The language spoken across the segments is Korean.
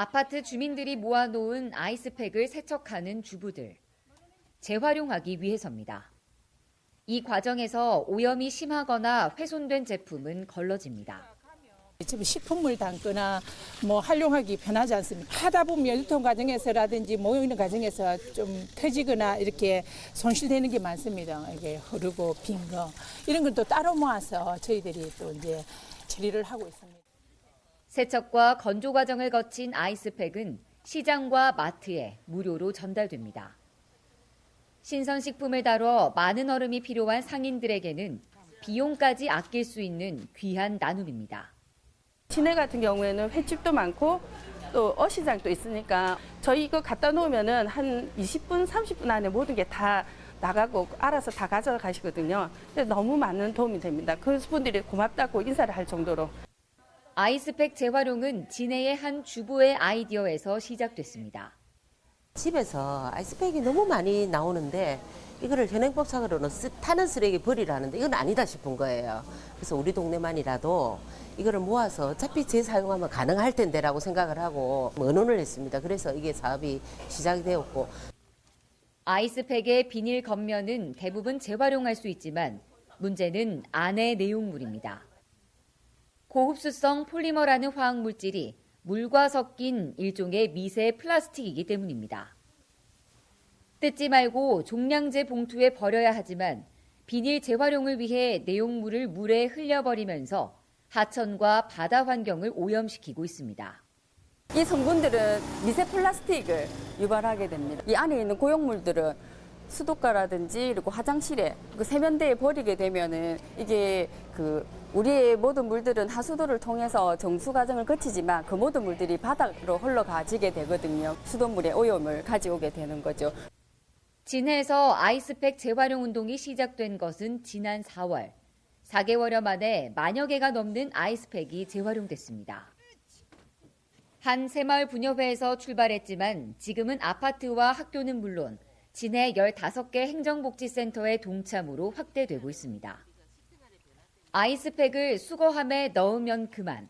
아파트 주민들이 모아놓은 아이스팩을 세척하는 주부들. 재활용하기 위해서입니다. 이 과정에서 오염이 심하거나 훼손된 제품은 걸러집니다. 지금 식품물 담거나 뭐 활용하기 편하지 않습니다. 하다 보면 유통 과정에서라든지 모이는 과정에서 좀 터지거나 이렇게 손실되는 게 많습니다. 이게 흐르고 빈 거. 이런 건또 따로 모아서 저희들이 또 이제 처리를 하고 있습니다. 세척과 건조 과정을 거친 아이스팩은 시장과 마트에 무료로 전달됩니다. 신선식품을 다뤄 많은 얼음이 필요한 상인들에게는 비용까지 아낄 수 있는 귀한 나눔입니다. 시내 같은 경우에는 횟집도 많고 또 어시장도 있으니까 저희 이거 갖다 놓으면은 한 20분, 30분 안에 모든 게 다 나가고 알아서 다 가져가시거든요. 근데 너무 많은 도움이 됩니다. 그 분들이 고맙다고 인사를 할 정도로. 아이스팩 재활용은 진해의 한 주부의 아이디어에서 시작됐습니다. 집에서 아이스팩이 너무 많이 나오는데 이거를 현행법상으로는 쓰- 타는 쓰레기 버리라는데 이건 아니다 싶은 거예요. 그래서 우리 동네만이라도 이거를 모아서 어차피 재사용하면 가능할 텐데라고 생각을 하고 의논을 했습니다. 그래서 이게 사업이 시작이 되었고 아이스팩의 비닐 겉면은 대부분 재활용할 수 있지만 문제는 안의 내용물입니다. 고흡수성 폴리머라는 화학 물질이 물과 섞인 일종의 미세 플라스틱이기 때문입니다. 뜯지 말고 종량제 봉투에 버려야 하지만 비닐 재활용을 위해 내용물을 물에 흘려버리면서 하천과 바다 환경을 오염시키고 있습니다. 이 성분들은 미세 플라스틱을 유발하게 됩니다. 이 안에 있는 고용물들은 수도가라든지 그리고 화장실에 그 세면대에 버리게 되면은 이게 그 우리의 모든 물들은 하수도를 통해서 정수 과정을 거치지만 그 모든 물들이 바닥으로 흘러가지게 되거든요. 수돗물의 오염을 가져오게 되는 거죠. 진해에서 아이스팩 재활용 운동이 시작된 것은 지난 4월. 4개월여 만에 만여 개가 넘는 아이스팩이 재활용됐습니다. 한 새마을 분여회에서 출발했지만 지금은 아파트와 학교는 물론 진해 15개 행정복지센터의 동참으로 확대되고 있습니다. 아이스팩을 수거함에 넣으면 그만,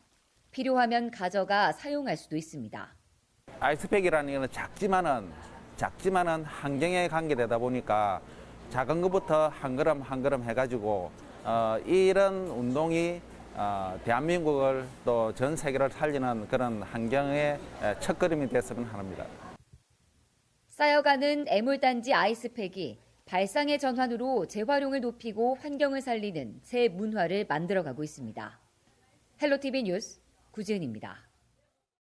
필요하면 가져가 사용할 수도 있습니다. 아이스팩이라는 것은 작지만은 작지만은 환경에 관계되다 보니까 작은 것부터 한 걸음 한 걸음 해가지고 어, 이런 운동이 어, 대한민국을 또 전 세계를 살리는 그런 환경의 에, 첫걸음이 됐으면 합니다. 쌓여가는 애물단지 아이스팩이 발상의 전환으로 재활용을 높이고 환경을 살리는 새 문화를 만들어가고 있습니다. 헬로티비 뉴스 구지은입니다.